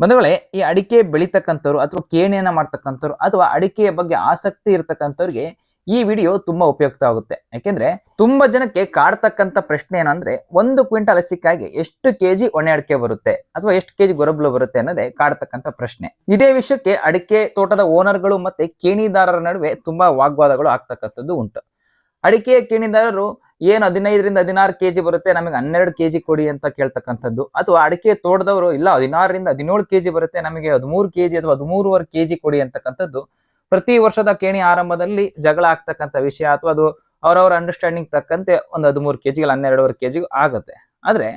ಬಂಧುಗಳೇ, ಈ ಅಡಿಕೆ ಬೆಳಿತಕ್ಕಂಥವ್ರು ಅಥವಾ ಕೇಣಿಯನ್ನ ಮಾಡ್ತಕ್ಕಂಥವ್ರು ಅಥವಾ ಅಡಿಕೆಯ ಬಗ್ಗೆ ಆಸಕ್ತಿ ಇರತಕ್ಕಂಥವ್ರಿಗೆ ಈ ವಿಡಿಯೋ ತುಂಬಾ ಉಪಯುಕ್ತ ಆಗುತ್ತೆ. ಯಾಕೆಂದ್ರೆ ತುಂಬಾ ಜನಕ್ಕೆ ಕಾಡ್ತಕ್ಕಂಥ ಪ್ರಶ್ನೆ ಏನಂದ್ರೆ, ಒಂದು ಕ್ವಿಂಟಲ್ ಹಸಿಕ್ಕಾಗಿ ಎಷ್ಟು ಕೆಜಿ ಒಣೆ ಅಡಿಕೆ ಬರುತ್ತೆ ಅಥವಾ ಎಷ್ಟು ಕೆಜಿ ಗೊರಬ್ಲು ಬರುತ್ತೆ ಅನ್ನೋದೇ ಕಾಡ್ತಕ್ಕಂಥ ಪ್ರಶ್ನೆ. ಇದೇ ವಿಷಯಕ್ಕೆ ಅಡಿಕೆ ತೋಟದ ಓನರ್ಗಳು ಮತ್ತೆ ಕೇಣಿದಾರರ ನಡುವೆ ತುಂಬಾ ವಾಗ್ವಾದಗಳು ಆಗ್ತಕ್ಕಂಥದ್ದು ಉಂಟು. ಅಡಿಕೆಯ ಕೇಣಿದಾರರು ಏನು ಹದಿನೈದರಿಂದ ಹದಿನಾರು ಕೆಜಿ ಬರುತ್ತೆ, ನಮಗೆ ಹನ್ನೆರಡು ಕೆಜಿ ಕೊಡಿ ಅಂತ ಕೇಳ್ತಕ್ಕಂಥದ್ದು. ಅಥವಾ ಅಡಿಕೆ ತೋಟದವರು, ಇಲ್ಲ, ಹದಿನಾರರಿಂದ ಹದಿನೇಳು ಕೆಜಿ ಬರುತ್ತೆ, ನಮಗೆ ಹದಿಮೂರು ಕೆಜಿ ಅಥವಾ ಹದಿಮೂರುವರೆ ಕೆಜಿ ಕೊಡಿ ಅಂತಕ್ಕಂಥದ್ದು. ಪ್ರತಿ ವರ್ಷದ ಕೇಣಿ ಆರಂಭದಲ್ಲಿ ಜಗಳ ಆಗ್ತಕ್ಕಂಥ ವಿಷಯ ಅಥವಾ ಅದು ಅವರವರ ಅಂಡರ್ಸ್ಟ್ಯಾಂಡಿಂಗ್ ತಕ್ಕಂತೆ ಒಂದು ಹದಿಮೂರು ಕೆಜಿ ಹನ್ನೆರಡುವರೆ ಜಿಗೂ ಆಗುತ್ತೆ. ಆದರೆ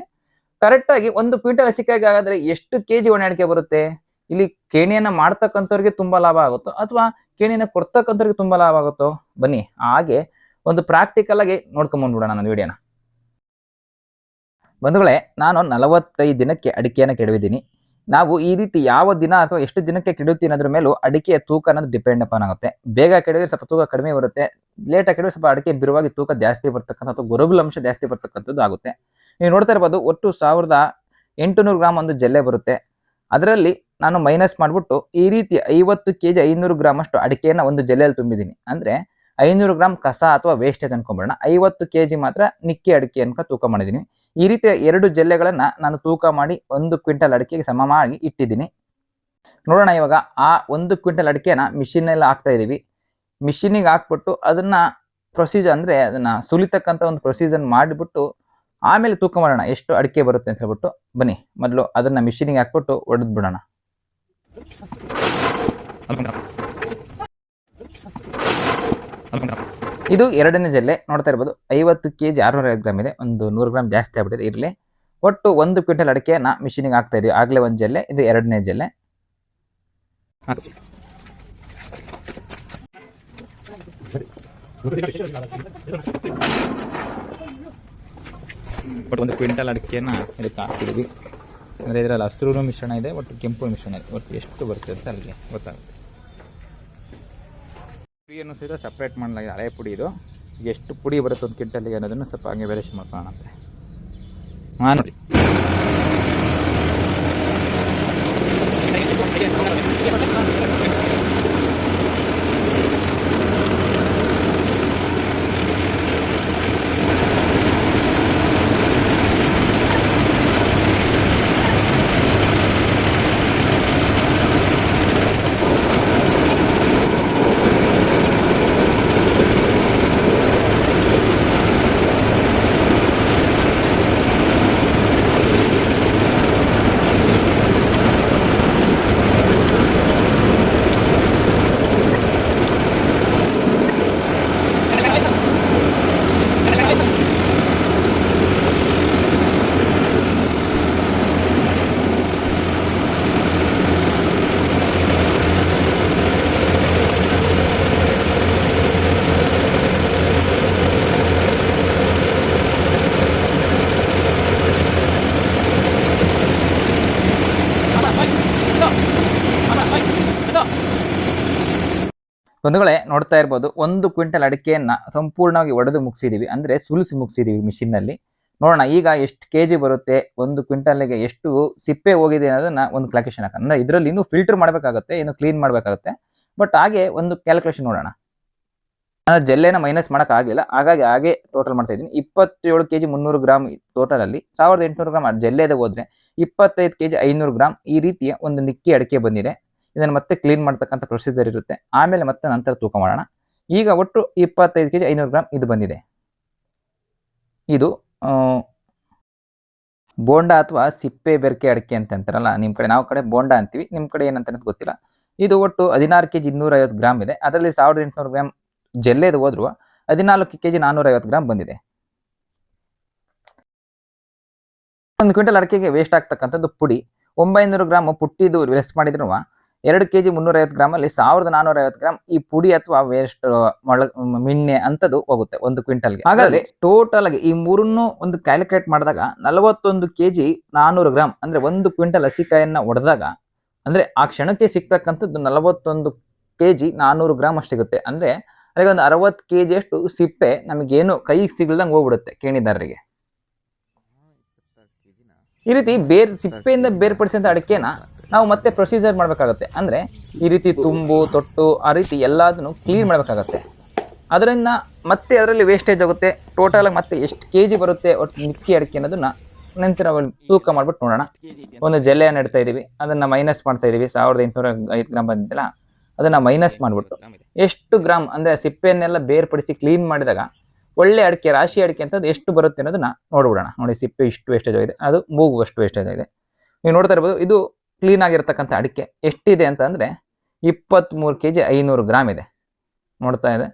ಕರೆಕ್ಟಾಗಿ ಒಂದು ಕ್ವಿಂಟಲ್ ಹಸಿಕಾಯಿಗೆ ಆಗಾದ್ರೆ ಎಷ್ಟು ಕೆಜಿ ಒಣ ಅಡಿಕೆ ಬರುತ್ತೆ? ಇಲ್ಲಿ ಕೇಣಿಯನ್ನು ಮಾಡ್ತಕ್ಕಂಥವ್ರಿಗೆ ತುಂಬಾ ಲಾಭ ಆಗುತ್ತೋ, ಅಥವಾ ಕೇಣಿಯನ್ನು ಕೊಡ್ತಕ್ಕಂಥವ್ರಿಗೆ ತುಂಬಾ ಲಾಭ ಆಗುತ್ತೋ? ಬನ್ನಿ, ಹಾಗೆ ಒಂದು ಪ್ರಾಕ್ಟಿಕಲ್ ಆಗಿ ನೋಡ್ಕೊಂಡ್ ಬಂದ್ಬಿಡೋಣ ನನ್ನ ವಿಡಿಯೋನ ಬಂಧುಗಳೇ, ನಾನು ನಲವತ್ತೈದು ದಿನಕ್ಕೆ ಅಡಿಕೆಯನ್ನು ಕೆಡವಿದ್ದೀನಿ. ನಾವು ಈ ರೀತಿ ಯಾವ ದಿನ ಅಥವಾ ಎಷ್ಟು ದಿನಕ್ಕೆ ಕೆಡುತ್ತೀನಿ ಅದ್ರ ಮೇಲೂ ಅಡಿಕೆಯ ತೂಕ ಅನ್ನೋದು ಡಿಪೆಂಡ್ ಅಪ್ ಆಗುತ್ತೆ. ಬೇಗ ಕೆಡವಿದ್ರೆ ಸ್ವಲ್ಪ ತೂಕ ಕಡಿಮೆ ಬರುತ್ತೆ. ಲೇಟಾಗಿ ಕೆಡವಿ, ಸ್ವಲ್ಪ ಅಡಿಕೆ ಬಿರುವಾಗಿ ತೂಕ ಜಾಸ್ತಿ ಬರ್ತಕ್ಕಂಥ ಅಥವಾ ಗೊರಬುಲ ಅಂಶ ಜಾಸ್ತಿ ಬರ್ತಕ್ಕಂಥದ್ದು ಆಗುತ್ತೆ. ನೀವು ನೋಡ್ತಾ ಇರ್ಬೋದು, ಒಟ್ಟು ಸಾವಿರದ ಎಂಟುನೂರು ಗ್ರಾಮ್ ಒಂದು ಜಲ್ಲೆ ಬರುತ್ತೆ. ಅದರಲ್ಲಿ ನಾನು ಮೈನಸ್ ಮಾಡಿಬಿಟ್ಟು ಈ ರೀತಿ ಐವತ್ತು ಕೆ ಜಿ ಐನೂರು ಗ್ರಾಮ್ ಅಷ್ಟು ಅಡಿಕೆಯನ್ನು ಒಂದು ಜಲ್ಲೆಯಲ್ಲಿ ತುಂಬಿದ್ದೀನಿ. ಅಂದರೆ ಐನೂರು ಗ್ರಾಮ್ ಕಸ ಅಥವಾ ವೇಸ್ಟೇಜ್ ಅನ್ಕೊಂಡ್ಬಿಡೋಣ ಐವತ್ತು ಕೆ ಜಿ ಮಾತ್ರ ನಿಕ್ಕಿ ಅಡಿಕೆ ಅನ್ಕ ತೂಕ ಮಾಡಿದ್ದೀನಿ ಈ ರೀತಿಯ ಎರಡು ಜಲ್ಲೆಗಳನ್ನು ನಾನು ತೂಕ ಮಾಡಿ ಒಂದು ಕ್ವಿಂಟಲ್ ಅಡಿಕೆಗೆ ಸಮ ಮಾಡಿ ಇಟ್ಟಿದ್ದೀನಿ. ನೋಡೋಣ ಇವಾಗ ಆ ಒಂದು ಕ್ವಿಂಟಲ್ ಅಡಿಕೆನ ಮಿಷಿನಲ್ಲಿ ಹಾಕ್ತಾ ಇದ್ದೀವಿ ಮಿಷಿನಿಗೆ ಹಾಕ್ಬಿಟ್ಟು ಅದನ್ನು ಪ್ರೊಸೀಜರ್ ಅಂದರೆ ಅದನ್ನು ಸುಲಿತಕ್ಕಂಥ ಒಂದು ಪ್ರೊಸೀಜರ್ ಮಾಡಿಬಿಟ್ಟು ಆಮೇಲೆ ತೂಕ ಮಾಡೋಣ. ಎಷ್ಟು ಅಡಿಕೆ ಬರುತ್ತೆ ಅಂತ ಹೇಳ್ಬಿಟ್ಟು ಬನ್ನಿ. ಮೊದಲು ಅದನ್ನು ಮಿಷಿನಿಗೆ ಹಾಕ್ಬಿಟ್ಟು ಒಡೆದು ಬಿಡೋಣ ಇದು ಎರಡನೇ ಜಲ್ಲೆ. ನೋಡ್ತಾ ಇರ್ಬೋದು, ಐವತ್ತು ಕೆ ಜಿ ಆರುನೂರ ಗ್ರಾಮ್ ಇದೆ. ಒಂದು ನೂರು ಗ್ರಾಮ್ ಜಾಸ್ತಿ ಆಗ್ಬಿಟ್ಟಿದೆ ಇರಲಿ ಒಟ್ಟು ಒಂದು ಕ್ವಿಂಟಲ್ ಅಡಿಕೆನ ಮಿಷಿನಿಗೆ ಹಾಕ್ತಾ ಇದೀವಿ. ಆಗಲೇ ಒಂದು ಜಲ್ಲೆ, ಇದು ಎರಡನೇ ಜಲ್ಲೆ. ಒಟ್ಟು ಒಂದು ಕ್ವಿಂಟಲ್ ಅಡಿಕೆನ ಇದಕ್ಕೆ ಹಾಕ್ತಿದ್ದೀವಿ ಅಂದರೆ ಇದರಲ್ಲಿ ಹಸಿರು ಮಿಶ್ರಣ ಇದೆ, ಒಟ್ಟು ಕೆಂಪು ಮಿಶ್ರಣ ಇದೆ. ಒಟ್ಟು ಎಷ್ಟು ಬರುತ್ತೆ ಅಂತ ಅಲ್ಲಿಗೆ ಗೊತ್ತಾಗುತ್ತೆ. ಪುಡಿಯನ್ನು ಸಹಿತ ಸಪ್ರೇಟ್ ಮಾಡಲಾಗಿದೆ. ಹಳೆ ಪುಡಿ ಇದು. ಎಷ್ಟು ಪುಡಿ ಬರುತ್ತೆ ಒಂದು ಕ್ವಿಂಟಲ್ಗೆ ಅನ್ನೋದನ್ನು ಸ್ವಲ್ಪ ಹಂಗೆ ವೇರಿಯೇಷನ್ ಮಾಡ್ಕೊಳ್ಳೋಣಂತೆ ಹಾಂ ಬಂಧುಗಳೇ, ನೋಡ್ತಾ ಇರ್ಬೋದು, ಒಂದು ಕ್ವಿಂಟಲ್ ಅಡಿಕೆಯನ್ನ ಸಂಪೂರ್ಣವಾಗಿ ಒಡೆದು ಮುಗಿಸಿದೀವಿ. ಅಂದ್ರೆ ಸುಲಿಸಿ ಮುಗಿಸಿದೀವಿ ಮಿಷಿನ್ನಲ್ಲಿ ನೋಡೋಣ, ಈಗ ಎಷ್ಟು ಕೆ ಜಿ ಬರುತ್ತೆ, ಒಂದು ಕ್ವಿಂಟಲ್ಗೆ ಎಷ್ಟು ಸಿಪ್ಪೆ ಹೋಗಿದೆ ಅನ್ನೋದನ್ನ ಒಂದು ಕ್ಯಾಲ್ಕುಲೇಷನ್ ಹಾಕೋಣ. ಅಂದ್ರೆ ಇದರಲ್ಲಿ ಇನ್ನೂ ಫಿಲ್ಟರ್ ಮಾಡಬೇಕಾಗುತ್ತೆ, ಇನ್ನು ಕ್ಲೀನ್ ಮಾಡಬೇಕಾಗುತ್ತೆ. ಬಟ್ ಹಾಗೆ ಒಂದು ಕ್ಯಾಲ್ಕುಲೇಷನ್ ನೋಡೋಣ. ನಾನು ಜೆಲ್ಲೆನ ಮೈನಸ್ ಮಾಡೋಕ್ಕಾಗಲಿಲ್ಲ ಹಾಗಾಗಿ ಹಾಗೆ ಟೋಟಲ್ ಮಾಡ್ತಾ ಇದ್ದೀನಿ. ಇಪ್ಪತ್ತೇಳು ಕೆ ಜಿ ಮುನ್ನೂರು ಗ್ರಾಮ್ ಟೋಟಲಲ್ಲಿ ಸಾವಿರದ ಎಂಟುನೂರು ಗ್ರಾಮ್ ಜೆಲ್ಲೆದೆ ಹೋದ್ರೆ ಇಪ್ಪತ್ತೈದು ಕೆ ಜಿ ಐನೂರು ಗ್ರಾಮ್ ಈ ರೀತಿಯ ಒಂದು ನಿಕ್ಕಿ ಅಡಿಕೆ ಬಂದಿದೆ. ಇದನ್ನು ಮತ್ತೆ ಕ್ಲೀನ್ ಮಾಡ್ತಕ್ಕಂಥ ಪ್ರೊಸೀಜರ್ ಇರುತ್ತೆ. ಆಮೇಲೆ ಮತ್ತೆ ನಂತರ ತೂಕ ಮಾಡೋಣ. ಈಗ ಒಟ್ಟು ಇಪ್ಪತ್ತೈದು ಕೆ ಜಿ ಐನೂರು ಗ್ರಾಮ್ ಇದು ಬಂದಿದೆ. ಇದು ಬೋಂಡಾ ಅಥವಾ ಸಿಪ್ಪೆ ಬೆರಕೆ ಅಡಿಕೆ ಅಂತ ಅಂತಾರಲ್ಲ ನಿಮ್ಮ ಕಡೆ, ನಾವು ಕಡೆ ಬೋಂಡ ಅಂತೀವಿ. ನಿಮ್ಮ ಕಡೆ ಏನಂತ ಗೊತ್ತಿಲ್ಲ. ಇದು ಒಟ್ಟು ಹದಿನಾರು ಕೆ ಜಿ ಇನ್ನೂರೈವತ್ತು ಗ್ರಾಮ್ ಇದೆ. ಅದರಲ್ಲಿ ಸಾವಿರದ ಎಂಟುನೂರು ಗ್ರಾಮ್ ಜಲ್ಲೆದು ಹೋದ್ರು, ಹದಿನಾಲ್ಕು ಕೆ ಜಿ ನಾನ್ನೂರೈವತ್ತು ಗ್ರಾಮ್ ಬಂದಿದೆ. ಒಂದು ಕ್ವಿಂಟಲ್ ಅಡಿಕೆಗೆ ವೇಸ್ಟ್ ಆಗ್ತಕ್ಕಂಥದ್ದು ಪುಡಿ. ಒಂಬೈನೂರು ಗ್ರಾಮ್ ಪುಟ್ಟಿದು ವೇಸ್ಟ್ ಮಾಡಿದ್ರು ಎರಡು ಕೆ ಜಿ ಗ್ರಾಮ್ ಅಲ್ಲಿ ಸಾವಿರದ ನಾನ್ನೂರೈವತ್ತು ಗ್ರಾಮ್ ಈ ಪುಡಿ ಅಥವಾ ವೇಸ್ಟ್ ಮೊಳ ಮಿಣ್ಣೆ ಅಂತದ್ದು ಹೋಗುತ್ತೆ ಒಂದು ಕ್ವಿಂಟಲ್ಗೆ ಹಾಗಾದ್ರೆ ಟೋಟಲ್ ಆಗಿ ಈ ಮೂರನ್ನು ಒಂದು ಕ್ಯಾಲ್ಕುಲೇಟ್ ಮಾಡಿದಾಗ ನಲವತ್ತೊಂದು ಕೆ ಜಿ ನಾನ್ನೂರು ಗ್ರಾಮ್ ಅಂದ್ರೆ ಒಂದು ಕ್ವಿಂಟಲ್ ಹಸಿಕಾಯನ್ನ ಒಡೆದಾಗ ಅಂದ್ರೆ ಆ ಕ್ಷಣಕ್ಕೆ ಸಿಗ್ತಕ್ಕಂಥದ್ದು ನಲವತ್ತೊಂದು ಕೆ ಜಿ ನಾನ್ನೂರು ಗ್ರಾಮ್ ಅಷ್ಟು ಸಿಗುತ್ತೆ. ಅಂದ್ರೆ ಅಲ್ಲಿಗೆ ಒಂದು ಅರವತ್ತು ಕೆ ಜಿ ಅಷ್ಟು ಸಿಪ್ಪೆ ನಮಗೇನು ಕೈಗೆ ಸಿಗಲ್ದಂಗೆ ಹೋಗ್ಬಿಡುತ್ತೆ ಕೇಣಿದಾರರಿಗೆ. ಈ ರೀತಿ ಬೇರ್ ಸಿಪ್ಪೆಯಿಂದ ಬೇರ್ಪಡಿಸಿದಂಥ ಅಡಿಕೆನ ನಾವು ಮತ್ತೆ ಪ್ರೊಸೀಜರ್ ಮಾಡಬೇಕಾಗತ್ತೆ. ಅಂದರೆ ಈ ರೀತಿ ತುಂಬು, ತೊಟ್ಟು, ಆ ರೀತಿ ಎಲ್ಲದನ್ನು ಕ್ಲೀನ್ ಮಾಡಬೇಕಾಗತ್ತೆ. ಅದರಿಂದ ಮತ್ತೆ ಅದರಲ್ಲಿ ವೇಸ್ಟೇಜ್ ಆಗುತ್ತೆ ಟೋಟಲ್ ಮತ್ತೆ ಎಷ್ಟು ಕೆ ಜಿ ಬರುತ್ತೆ ಒಟ್ಟು ಮಿಕ್ಕಿ ಅಡಿಕೆ ಅನ್ನೋದನ್ನ ನಂತರ ತೂಕ ಮಾಡ್ಬಿಟ್ಟು ನೋಡೋಣ. ಒಂದು ಜಲ್ಲೆಯನ್ನು ಇಡ್ತಾ ಇದ್ದೀವಿ ಅದನ್ನ ಮೈನಸ್ ಮಾಡ್ತಾ ಇದೀವಿ. ಸಾವಿರದ ಎಂಟುನೂರ ಐದು ಗ್ರಾಮ್ ಬಂದಿದ್ದಲ್ಲ ಅದನ್ನ ಮೈನಸ್ ಮಾಡ್ಬಿಟ್ಟು. ಎಷ್ಟು ಗ್ರಾಮ್ ಅಂದ್ರೆ ಸಿಪ್ಪೆಯನ್ನೆಲ್ಲ ಬೇರ್ಪಡಿಸಿ ಕ್ಲೀನ್ ಮಾಡಿದಾಗ ಒಳ್ಳೆ ಅಡಿಕೆ, ರಾಶಿ ಅಡಿಕೆ ಅಂತದ್ದು ಎಷ್ಟು ಬರುತ್ತೆ ಅನ್ನೋದನ್ನ ನೋಡ್ಬಿಡೋಣ. ನೋಡಿ, ಸಿಪ್ಪೆ ಇಷ್ಟು ವೇಸ್ಟೇಜ್ ಆಗಿದೆ. ಅದು ಮೂಗು ಅಷ್ಟು ವೇಸ್ಟೇಜ್ ಆಗಿದೆ. ನೀವು ನೋಡ್ತಾ ಇರ್ಬೋದು, ಇದು ಕ್ಲೀನ್ ಆಗಿರ್ತಕ್ಕಂಥ ಅಡಿಕೆ ಎಷ್ಟಿದೆ ಅಂತ ಅಂದರೆ ಇಪ್ಪತ್ತ್ಮೂರು ಕೆ ಜಿ ಐನೂರು ಗ್ರಾಮ್ ಇದೆ. ನೋಡ್ತಾ ಇದೆ.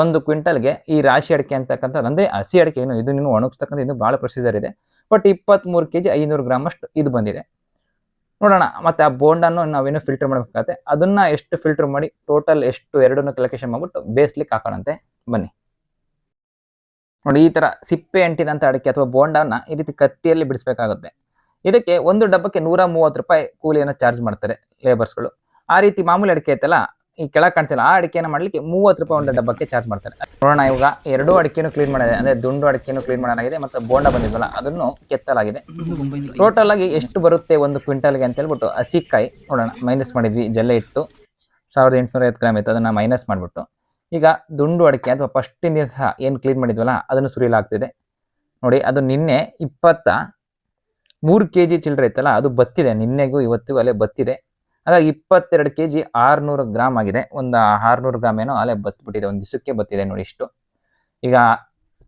ಒಂದು ಕ್ವಿಂಟಲ್ಗೆ ಈ ರಾಶಿ ಅಡಿಕೆ ಅಂತಕ್ಕಂಥದ್ದು, ಅಂದರೆ ಹಸಿ ಅಡಿಕೆ ಏನು, ಇದು ನೀವು ಒಣಗಿಸ್ತಕ್ಕಂಥ, ಇದು ಭಾಳ ಪ್ರೊಸೀಜರ್ ಇದೆ. ಬಟ್ ಇಪ್ಪತ್ತ್ಮೂರು ಕೆ ಜಿ ಐನೂರು ಗ್ರಾಮ್ ಅಷ್ಟು ಇದು ಬಂದಿದೆ. ನೋಡೋಣ, ಮತ್ತು ಆ ಬೋಂಡನ್ನು ನಾವೇನು ಫಿಲ್ಟರ್ ಮಾಡಬೇಕಾಗತ್ತೆ? ಅದನ್ನು ಎಷ್ಟು ಫಿಲ್ಟರ್ ಮಾಡಿ ಟೋಟಲ್ ಎಷ್ಟು, ಎರಡನ್ನು ಕಲೆಕ್ಷನ್ ಮಾಡ್ಬಿಟ್ಟು ಬೇಸ್ಲಿಕ್ಕೆ ಹಾಕೋಣಂತೆ. ಬನ್ನಿ. ನೋಡಿ, ಈ ಥರ ಸಿಪ್ಪೆ ಅಂಟಿನಂಥ ಅಡಿಕೆ ಅಥವಾ ಬೋಂಡನ್ನು ಈ ರೀತಿ ಕತ್ತಿಯಲ್ಲಿ ಬಿಡಿಸ್ಬೇಕಾಗುತ್ತೆ. ಇದಕ್ಕೆ ಒಂದು ಡಬ್ಬಕ್ಕೆ ನೂರ ಮೂವತ್ತು ರೂಪಾಯಿ ಕೂಲಿಯನ್ನು ಚಾರ್ಜ್ ಮಾಡ್ತಾರೆ ಲೇಬರ್ಸ್ಗಳು ಆ ರೀತಿ ಮಾಮೂಲಿ ಅಡಿಕೆ ಐತಲ್ಲ, ಈ ಕೆಳಗೆ ಕಾಣ್ತಿಲ್ಲ, ಆ ಅಡಿಕೆಯನ್ನು ಮಾಡ್ಲಿಕ್ಕೆ ಮೂವತ್ತು ರೂಪಾಯಿ ಒಂದು ಡಬ್ಬಕ್ಕೆ ಚಾರ್ಜ್ ಮಾಡ್ತಾರೆ. ನೋಡೋಣ ಇವಾಗ ಎರಡೂ ಅಡಿಕೆನೂ ಕ್ಲೀನ್ ಮಾಡಿದೆ ಅಂದ್ರೆ ದುಂಡು ಅಡಿಕೆನೂ ಕ್ಲೀನ್ ಮಾಡಲಾಗಿದೆ ಮತ್ತೆ ಬೋಂಡ ಬಂದಿದ್ವಲ್ಲ, ಅದನ್ನು ಕೆತ್ತಲಾಗಿದೆ. ಟೋಟಲ್ ಆಗಿ ಎಷ್ಟು ಬರುತ್ತೆ ಒಂದು ಕ್ವಿಂಟಲ್ಗೆ ಅಂತ ಹೇಳ್ಬಿಟ್ಟು ಹಸಿಕಾಯಿ ನೋಡೋಣ. ಮೈನಸ್ ಮಾಡಿದ್ವಿ, ಜಲ್ಲೆ ಇಟ್ಟು ಸಾವಿರದ ಎಂಟುನೂರ ಐವತ್ತು ಗ್ರಾಮ್ ಇತ್ತು, ಅದನ್ನ ಮೈನಸ್ ಮಾಡಿಬಿಟ್ಟು. ಈಗ ದುಂಡು ಅಡಿಕೆ ಅಥವಾ ಫಸ್ಟಿನ ದಿವಸ ಏನು ಕ್ಲೀನ್ ಮಾಡಿದ್ವಲ್ಲ, ಅದನ್ನು ಸುರಿಲಾಗ್ತಿದೆ ನೋಡಿ, ಅದು ನಿನ್ನೆ ಇಪ್ಪತ್ತ ಮೂರು ಕೆ ಜಿ ಚಿಲ್ಲರೆ ಇತ್ತಲ್ಲ, ಅದು ಬತ್ತಿದೆ. ನಿನ್ನೆಗೂ ಇವತ್ತಿಗೂ ಅಲ್ಲೇ ಬತ್ತಿದೆ. ಹಾಗಾಗಿ ಇಪ್ಪತ್ತೆರಡು ಕೆ ಜಿ ಆರುನೂರು ಗ್ರಾಮ್ ಆಗಿದೆ. ಒಂದು ಆರುನೂರು ಗ್ರಾಮ್ ಏನೋ ಅಲ್ಲೇ ಬತ್ತಿಬಿಟ್ಟಿದೆ ಒಂದು ದಿವಸಕ್ಕೆ ಬತ್ತಿದೆ ನೋಡಿ ಇಷ್ಟು. ಈಗ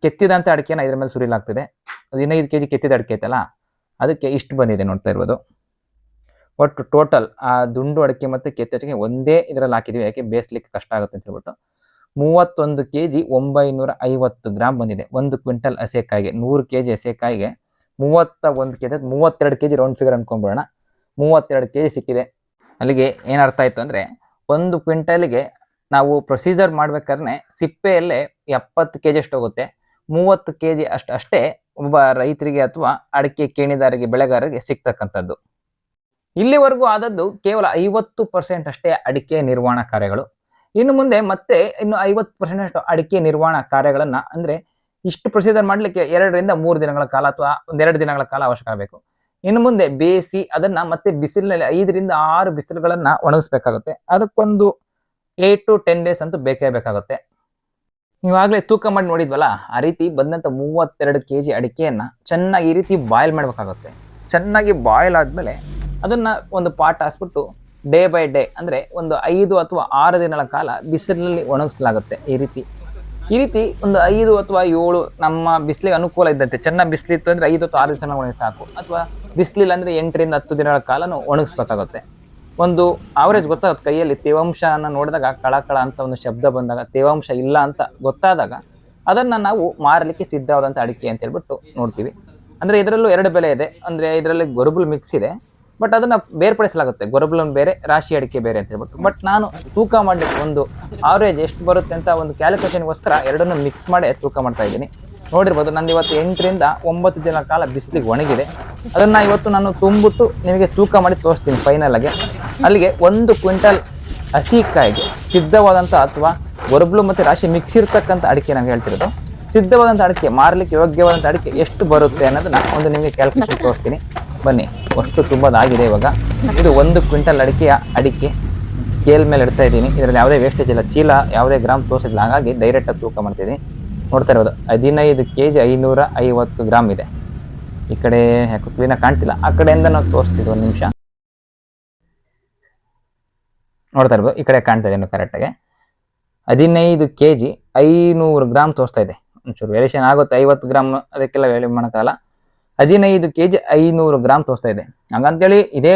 ಕೆತ್ತಿದಂಥ ಅಡಿಕೆನ ಇದ್ರ ಮೇಲೆ ಸುರಿಲಾಗ್ತಿದೆ ಹದಿನೈದು ಕೆ ಜಿ ಕೆತ್ತಿದ ಅಡಿಕೆ ಐತಲ್ಲ, ಅದಕ್ಕೆ ಇಷ್ಟು ಬಂದಿದೆ ನೋಡ್ತಾ ಇರ್ಬೋದು. ಒಟ್ಟು ಟೋಟಲ್ ಆ ದುಂಡು ಅಡಿಕೆ ಮತ್ತು ಕೆತ್ತಿ ಅಡಿಕೆ ಒಂದೇ ಇದರಲ್ಲಿ ಹಾಕಿದ್ವಿ ಯಾಕೆ? ಬೇಯಿಸ್ಲಿಕ್ಕೆ ಕಷ್ಟ ಆಗುತ್ತೆ ಅಂತ ಹೇಳ್ಬಿಟ್ಟು. ಮೂವತ್ತೊಂದು ಕೆ ಜಿ ಒಂಬೈನೂರ ಐವತ್ತು ಗ್ರಾಮ್ ಬಂದಿದೆ. ಒಂದು ಕ್ವಿಂಟಲ್ ಹಸೆಕಾಯಿಗೆ, ನೂರು ಕೆ ಜಿ ಹಸೆಕಾಯಿಗೆ ಮೂವತ್ತ ಒಂದು ಕೆ ಜಿ ಮೂವತ್ತೆರಡು ಕೆ ಜಿ ರೌಂಡ್ ಫಿಗರ್ ಅನ್ಕೊಂಡ್ಬಿಡೋಣ. ಮೂವತ್ತೆರಡು ಕೆ ಜಿ ಸಿಕ್ಕಿದೆ. ಅಲ್ಲಿಗೆ ಏನರ್ಥ ಆಯ್ತು ಅಂದರೆ, ಒಂದು ಕ್ವಿಂಟಲ್ಗೆ ನಾವು ಪ್ರೊಸೀಜರ್ ಮಾಡ್ಬೇಕಾದ್ರೆ ಸಿಪ್ಪೆಯಲ್ಲೇ ಎಪ್ಪತ್ತು ಕೆ ಜಿ ಅಷ್ಟು ಹೋಗುತ್ತೆ. ಮೂವತ್ತು ಕೆ ಜಿ ಅಷ್ಟು ಅಷ್ಟೇ ಒಬ್ಬ ರೈತರಿಗೆ ಅಥವಾ ಅಡಿಕೆ ಕೇಣಿದಾರಿಗೆ, ಬೆಳೆಗಾರರಿಗೆ ಸಿಗ್ತಕ್ಕಂಥದ್ದು. ಇಲ್ಲಿವರೆಗೂ ಆದದ್ದು ಕೇವಲ ಐವತ್ತು ಪರ್ಸೆಂಟ್ ಅಷ್ಟೇ ಅಡಿಕೆ ನಿರ್ವಹಣಾ ಕಾರ್ಯಗಳು. ಇನ್ನು ಮುಂದೆ ಮತ್ತೆ ಇನ್ನು ಐವತ್ತು ಪರ್ಸೆಂಟ್ ಅಷ್ಟು ಅಡಿಕೆ ನಿರ್ವಹಣಾ ಕಾರ್ಯಗಳನ್ನು ಅಂದ್ರೆ ಇಷ್ಟು ಪ್ರೊಸೀಜರ್ ಮಾಡಲಿಕ್ಕೆ ಎರಡರಿಂದ ಮೂರು ದಿನಗಳ ಕಾಲ ಅಥವಾ ಒಂದೆರಡು ದಿನಗಳ ಕಾಲ ಅವಶ್ಯಕ ಆಗಬೇಕು. ಇನ್ನು ಮುಂದೆ ಬೇಯಿಸಿ ಅದನ್ನ ಮತ್ತೆ ಬಿಸಿಲಿನಲ್ಲಿ ಐದರಿಂದ ಆರು ಬಿಸಿಲುಗಳನ್ನ ಒಣಗಿಸ್ಬೇಕಾಗುತ್ತೆ. ಅದಕ್ಕೊಂದು ಏಟ್ ಟು ಟೆನ್ ಡೇಸ್ ಅಂತೂ ಬೇಕೇ ಬೇಕಾಗುತ್ತೆ. ಇವಾಗಲೇ ತೂಕ ಮಾಡಿ ನೋಡಿದ್ವಲ್ಲ, ಆ ರೀತಿ ಬಂದಂಥ ಮೂವತ್ತೆರಡು ಕೆ ಜಿ ಅಡಿಕೆಯನ್ನು ಚೆನ್ನಾಗಿ ಈ ರೀತಿ ಬಾಯ್ಲ್ ಮಾಡಬೇಕಾಗುತ್ತೆ. ಚೆನ್ನಾಗಿ ಬಾಯ್ಲ್ ಆದಮೇಲೆ ಅದನ್ನ ಒಂದು ಪಾಟ್ ಹಾಸ್ಬಿಟ್ಟು ಡೇ ಬೈ ಡೇ ಅಂದ್ರೆ ಒಂದು ಐದು ಅಥವಾ ಆರು ದಿನಗಳ ಕಾಲ ಬಿಸಿಲಿನಲ್ಲಿ ಒಣಗಿಸಲಾಗುತ್ತೆ ಈ ರೀತಿ. ಈ ರೀತಿ ಒಂದು ಐದು ಅಥವಾ ಏಳು ನಮ್ಮ ಬಿಸಿಲಿಗೆ ಅನುಕೂಲ ಇದ್ದಂತೆ ಚೆನ್ನಾಗಿ ಬಿಸಿಲಿತ್ತು ಅಂದ್ರೆ ಐದು ಅಥವಾ ಆರು ದಿವಸ ಒಣಗಿ ಸಾಕು. ಅಥವಾ ಬಿಸಿಲಿಲ್ಲ ಅಂದ್ರೆ ಎಂಟರಿಂದ ಹತ್ತು ದಿನಗಳ ಕಾಲ ಒಣಗಿಸ್ಬೇಕಾಗುತ್ತೆ. ಒಂದು ಆವರೇಜ್ ಗೊತ್ತಾಗುತ್ತೆ ಕೈಯಲ್ಲಿ ತೇವಾಂಶನ ನೋಡಿದಾಗ ಕಳಕಳ ಅಂತ ಒಂದು ಶಬ್ದ ಬಂದಾಗ, ತೇವಾಂಶ ಇಲ್ಲ ಅಂತ ಗೊತ್ತಾದಾಗ ಅದನ್ನ ನಾವು ಮಾರಲಿಕ್ಕೆ ಸಿದ್ಧವಾದಂಥ ಅಡಿಕೆ ಅಂತ ಹೇಳ್ಬಿಟ್ಟು ನೋಡ್ತೀವಿ. ಅಂದ್ರೆ ಇದರಲ್ಲೂ ಎರಡು ಬೆಲೆ ಇದೆ. ಅಂದ್ರೆ ಇದರಲ್ಲಿ ಗೊರಬುಲ್ ಮಿಕ್ಸ್ ಇದೆ. ಬಟ್ ಅದನ್ನ ಬೇರ್ಪಡಿಸಲಾಗುತ್ತೆ. ಗೊರಬ್ಲನ್ ಬೇರೆ, ರಾಶಿ ಅಡಿಕೆ ಬೇರೆ ಅಂತ ಹೇಳ್ಬಿಟ್ಟು. ಬಟ್ ನಾನು ತೂಕ ಮಾಡಿ ಒಂದು ಆವರೇಜ್ ಎಷ್ಟು ಬರುತ್ತೆ ಅಂತ ಒಂದು ಕ್ಯಾಲ್ಕುಲೇಷನ್ಗೋಸ್ಕರ ಎರಡನ್ನು ಮಿಕ್ಸ್ ಮಾಡಿ ತೂಕ ಮಾಡ್ತಾ ಇದ್ದೀನಿ. ನೋಡಿರ್ಬೋದು ನಂದು ಇವತ್ತು ಎಂಟರಿಂದ ಒಂಬತ್ತು ದಿನ ಕಾಲ ಬಿಸಿಲಿಗೆ ಒಣಗಿದೆ. ಅದನ್ನ ಇವತ್ತು ನಾನು ತುಂಬಿಟ್ಟು ನಿಮಗೆ ತೂಕ ಮಾಡಿ ತೋರಿಸ್ತೀನಿ ಫೈನಲ್ ಆಗಿ. ಅಲ್ಲಿಗೆ ಒಂದು ಕ್ವಿಂಟಲ್ ಹಸಿಕಾಯಿಗೆ ಸಿದ್ಧವಾದಂಥ ಅಥವಾ ಗೊರಬ್ಲು ಮತ್ತು ರಾಶಿ ಮಿಕ್ಸ್ ಇರ್ತಕ್ಕಂಥ ಅಡಿಕೆ ನಾನು ಹೇಳ್ತಿರೋದು. ಸಿದ್ಧವಾದಂಥ ಅಡಿಕೆ, ಮಾರಲಿಕ್ಕೆ ಯೋಗ್ಯವಾದಂಥ ಅಡಿಕೆ ಎಷ್ಟು ಬರುತ್ತೆ ಅನ್ನೋದನ್ನ ಒಂದು ನಿಮಗೆ ಕ್ಯಾಲ್ಕುಲೇಷನ್ ತೋರಿಸ್ತೀನಿ. ಬನ್ನಿ ಅಷ್ಟು ತುಂಬದಾಗಿದೆ ಇವಾಗ. ಇದು ಒಂದು ಕ್ವಿಂಟಲ್ ಅಡಿಕೆಯ ಅಡಿಕೆ. ಸ್ಕೇಲ್ ಮೇಲೆ ಇಡ್ತಾ ಇದ್ದೀನಿ. ಇದರಲ್ಲಿ ಯಾವುದೇ ವೇಸ್ಟೇಜ್ ಇಲ್ಲ. ಚೀಲ ಯಾವುದೇ ಗ್ರಾಮ್ ತೋರಿಸಿಲ್ಲ. ಹಾಗಾಗಿ ಡೈರೆಕ್ಟಾಗಿ ತೂಕ ಮಾಡ್ತೀನಿ ನೋಡ್ತಾ ಇರೋದು ಹದಿನೈದು ಕೆ ಜಿ ಐನೂರ ಐವತ್ತು ಗ್ರಾಮ್ ಇದೆ. ಈ ಕಡೆ ಯಾಕೆ ಕ್ಲೀನಾಗಿ ಕಾಣ್ತಿಲ್ಲ. ಆ ಕಡೆಯಿಂದ ನಾವು ತೋರಿಸ್ತಿದ್ವಿ ಒಂದು ನಿಮಿಷ. ನೋಡ್ತಾ ಇರ್ಬೋದು, ಈ ಕಡೆ ಕಾಣ್ತಾ ಇದೆ ಕರೆಕ್ಟಾಗಿ ಹದಿನೈದು ಕೆ ಜಿ ಐನೂರು ಗ್ರಾಮ್ ತೋರಿಸ್ತಾ ಇದೆ. ಒಂಚೂರು ವೇರಿಯೇಷನ್ ಆಗುತ್ತೆ. ಐವತ್ತು ಗ್ರಾಮ್ ಅದಕ್ಕೆಲ್ಲ ವ್ಯಾಲ್ಯೂ ಮಾಡೋಕ್ಕಲ್ಲ ಹದಿನೈದು ಕೆ ಜಿ ಐನೂರು ಗ್ರಾಮ್ ತೋರಿಸ್ತಾ ಇದೆ. ಹಂಗಂತೇಳಿ ಇದೇ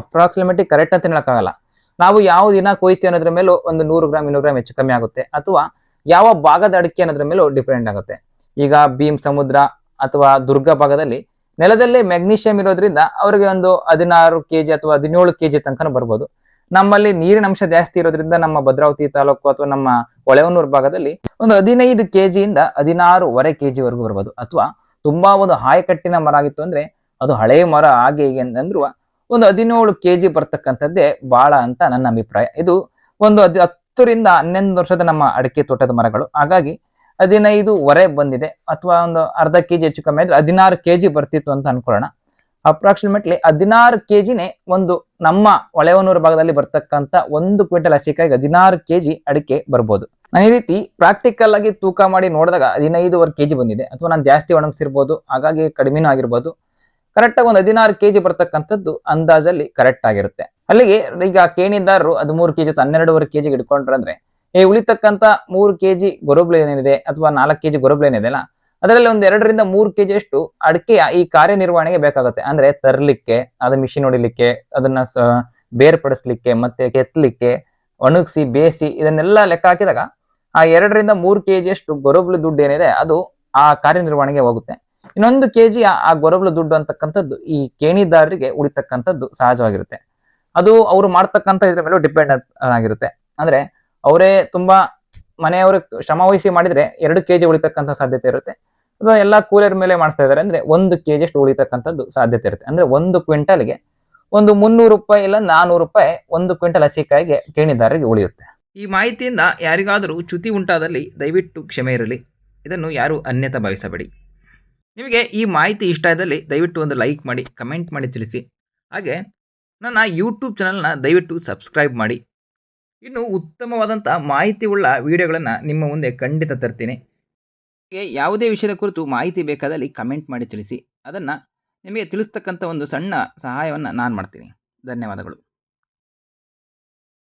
ಅಪ್ರಾಕ್ಸಿಮೇಟ್ಲಿ ಕರೆಕ್ಟ್ ಅಂತ ಹೇಳೋಕ್ಕಾಗಲ್ಲ. ನಾವು ಯಾವ ದಿನ ಕೊಯ್ತಿ ಅನ್ನೋದ್ರ ಮೇಲೂ ಒಂದು ನೂರು ಗ್ರಾಮ್ ಇನ್ನೂರು ಗ್ರಾಮ್ ಹೆಚ್ಚು ಕಮ್ಮಿ ಆಗುತ್ತೆ. ಅಥವಾ ಯಾವ ಭಾಗದ ಅಡಿಕೆ ಅನ್ನೋದ್ರ ಮೇಲೂ ಡಿಫ್ರೆಂಟ್ ಆಗುತ್ತೆ. ಈಗ ಭೀಮ್ ಸಮುದ್ರ ಅಥವಾ ದುರ್ಗ ಭಾಗದಲ್ಲಿ ನೆಲದಲ್ಲೇ ಮೆಗ್ನೀಷಿಯಂ ಇರೋದ್ರಿಂದ ಅವರಿಗೆ ಒಂದು ಹದಿನಾರು ಕೆಜಿ ಅಥವಾ ಹದಿನೇಳು ಕೆ ಜಿ ತನಕ ಬರ್ಬೋದು. ನಮ್ಮಲ್ಲಿ ನೀರಿನ ಅಂಶ ಜಾಸ್ತಿ ಇರೋದ್ರಿಂದ ನಮ್ಮ ಭದ್ರಾವತಿ ತಾಲೂಕು ಅಥವಾ ನಮ್ಮ ಹೊಳೆವನೂರು ಭಾಗದಲ್ಲಿ ಒಂದು ಹದಿನೈದು ಕೆ ಜಿಯಿಂದ ಹದಿನಾರೂವರೆ ಕೆ ಜಿವರೆಗೂ ಬರ್ಬೋದು. ಅಥವಾ ತುಂಬಾ ಒಂದು ಹಾಯಕಟ್ಟಿನ ಮರ ಆಗಿತ್ತು ಅಂದ್ರೆ ಅದು ಹಳೆಯ ಮರ ಆಗಿ ಹೀಗೆ ಅಂತಂದ್ರು ಒಂದು ಹದಿನೇಳು ಕೆ ಜಿ ಬರ್ತಕ್ಕಂಥದ್ದೇ ಬಾಳ ಅಂತ ನನ್ನ ಅಭಿಪ್ರಾಯ. ಇದು ಒಂದು ಹದಿ ಹತ್ತರಿಂದ ಹನ್ನೊಂದು ವರ್ಷದ ನಮ್ಮ ಅಡಿಕೆ ತೋಟದ ಮರಗಳು. ಹಾಗಾಗಿ ಹದಿನೈದು ವರೆ ಬಂದಿದೆ. ಅಥವಾ ಒಂದು ಅರ್ಧ ಕೆ ಜಿ ಹೆಚ್ಚು ಕಮ್ಮಿ ಆದ್ರೆ ಹದಿನಾರು ಕೆ ಜಿ ಬರ್ತಿತ್ತು ಅಂತ ಅನ್ಕೊಳ್ಳೋಣ. ಅಪ್ರಾಕ್ಸಿಮೇಟ್ಲಿ ಹದಿನಾರು ಕೆ ಜಿನೇ ಒಂದು ನಮ್ಮ ಹೊಳೆಹೊನ್ನೂರು ಭಾಗದಲ್ಲಿ ಬರ್ತಕ್ಕಂಥ ಒಂದು ಕ್ವಿಂಟಲ್ ಹಸಿಕಾಯಿಗೆ ಹದಿನಾರು ಕೆ ಜಿ ಅಡಿಕೆ ಬರ್ಬೋದು. ನಾನು ಈ ರೀತಿ ಪ್ರಾಕ್ಟಿಕಲ್ ಆಗಿ ತೂಕ ಮಾಡಿ ನೋಡಿದಾಗ ಹದಿನೈದುವರೆ ಕೆಜಿ ಬಂದಿದೆ. ಅಥವಾ ನಾನು ಜಾಸ್ತಿ ಒಣಗಿಸಿರ್ಬೋದು, ಹಾಗಾಗಿ ಕಡಿಮೆನೂ ಆಗಿರ್ಬೋದು. ಕರೆಕ್ಟ್ ಆಗಿ ಒಂದು ಹದಿನಾರು ಕೆಜಿ ಬರ್ತಕ್ಕಂಥದ್ದು ಅಂದಾಜಲ್ಲಿ ಕರೆಕ್ಟ್ ಆಗಿರುತ್ತೆ. ಅಲ್ಲಿಗೆ ಈಗ ಕೇಣಿದಾರರು ಹದಿಮೂರು ಕೆಜಿ ಅಥವಾ ಹನ್ನೆರಡುವರೆ ಕೆಜಿಗೆ ಇಟ್ಕೊಂಡ್ರಂದ್ರೆ ಈ ಉಳಿತಕ್ಕಂಥ ಮೂರು ಕೆಜಿ ಗೊರಬ್ಲು ಏನಿದೆ ಅಥವಾ ನಾಲ್ಕು ಕೆಜಿ ಗೊರಬ್ಲು ಏನಿದೆಯಲ್ಲ ಅದರಲ್ಲಿ ಒಂದು ಎರಡರಿಂದ ಮೂರು ಕೆ ಜಿಯಷ್ಟು ಅಡಿಕೆಯ ಈ ಕಾರ್ಯನಿರ್ವಹಣೆಗೆ ಬೇಕಾಗುತ್ತೆ. ಅಂದ್ರೆ ತರ್ಲಿಕ್ಕೆ, ಅದು ಮಿಷಿನ್ ಹೊಡಿಲಿಕ್ಕೆ, ಅದನ್ನ ಬೇರ್ಪಡಿಸ್ಲಿಕ್ಕೆ, ಮತ್ತೆ ಕೆತ್ತಲಿಕ್ಕೆ ಒಣಗಿಸಿ ಬೇಸಿ ಇದನ್ನೆಲ್ಲ ಲೆಕ್ಕ ಹಾಕಿದಾಗ ಆ ಎರಡರಿಂದ ಮೂರು ಕೆ ಜಿಯಷ್ಟು ಗೊರಬ್ಲು ದುಡ್ಡು ಏನಿದೆ, ಅದು ಆ ಕಾರ್ಯನಿರ್ವಹಣೆಗೆ ಹೋಗುತ್ತೆ. ಇನ್ನೊಂದು ಕೆಜಿ ಆ ಗೊರಬ್ಲು ದುಡ್ಡು ಅಂತಕ್ಕಂಥದ್ದು ಈ ಕೇಣಿದಾರರಿಗೆ ಉಳಿತಕ್ಕಂಥದ್ದು ಸಹಜವಾಗಿರುತ್ತೆ. ಅದು ಅವರು ಮಾಡ್ತಕ್ಕಂಥ ಇದ್ರ ಮೇಲೂ ಡಿಪೆಂಡ್ ಆಗಿರುತ್ತೆ. ಅಂದ್ರೆ ಅವರೇ ತುಂಬಾ ಮನೆಯವರು ಶ್ರಮ ವಹಿಸಿ ಮಾಡಿದ್ರೆ ಎರಡು ಕೆ ಜಿ ಉಳಿತಕ್ಕಂಥ ಸಾಧ್ಯತೆ ಇರುತ್ತೆ. ಅಥವಾ ಎಲ್ಲ ಕೂಲರ್ ಮೇಲೆ ಮಾಡ್ತಾ ಇದ್ದಾರೆ ಅಂದ್ರೆ ಒಂದು ಕೆ ಜಿಯಷ್ಟು ಉಳಿತಕ್ಕಂಥದ್ದು ಸಾಧ್ಯತೆ ಇರುತ್ತೆ. ಅಂದ್ರೆ ಒಂದು ಕ್ವಿಂಟಲ್ಗೆ ಒಂದು ಮುನ್ನೂರು ರೂಪಾಯಿ ಇಲ್ಲ ನಾನೂರು ರೂಪಾಯಿ ಒಂದು ಕ್ವಿಂಟಲ್ ಹಸಿಕಾಯಿಗೆ ಕೇಣಿದಾರರಿಗೆ ಉಳಿಯುತ್ತೆ. ಈ ಮಾಹಿತಿಯಿಂದ ಯಾರಿಗಾದರೂ ಚ್ಯುತಿ ಉಂಟಾದಲ್ಲಿ ದಯವಿಟ್ಟು ಕ್ಷಮೆ ಇರಲಿ. ಇದನ್ನು ಯಾರು ಅನ್ಯತಾ ಭಾವಿಸಬೇಡಿ. ನಿಮಗೆ ಈ ಮಾಹಿತಿ ಇಷ್ಟ ಆದಲ್ಲಿ ದಯವಿಟ್ಟು ಒಂದು ಲೈಕ್ ಮಾಡಿ, ಕಮೆಂಟ್ ಮಾಡಿ ತಿಳಿಸಿ. ಹಾಗೆ ನನ್ನ ಯೂಟ್ಯೂಬ್ ಚಾನಲ್ನ ದಯವಿಟ್ಟು ಸಬ್ಸ್ಕ್ರೈಬ್ ಮಾಡಿ. ಇನ್ನು ಉತ್ತಮವಾದಂಥ ಮಾಹಿತಿ ಉಳ್ಳ ವಿಡಿಯೋಗಳನ್ನು ನಿಮ್ಮ ಮುಂದೆ ಖಂಡಿತ ತರ್ತೀನಿ. ಯಾವುದೇ ವಿಷಯದ ಕುರಿತು ಮಾಹಿತಿ ಬೇಕಾದಲ್ಲಿ ಕಮೆಂಟ್ ಮಾಡಿ ತಿಳಿಸಿ. ಅದನ್ನು ನಿಮಗೆ ತಿಳಿಸ್ತಕ್ಕಂಥ ಒಂದು ಸಣ್ಣ ಸಹಾಯವನ್ನು ನಾನು ಮಾಡ್ತೀನಿ. ಧನ್ಯವಾದಗಳು.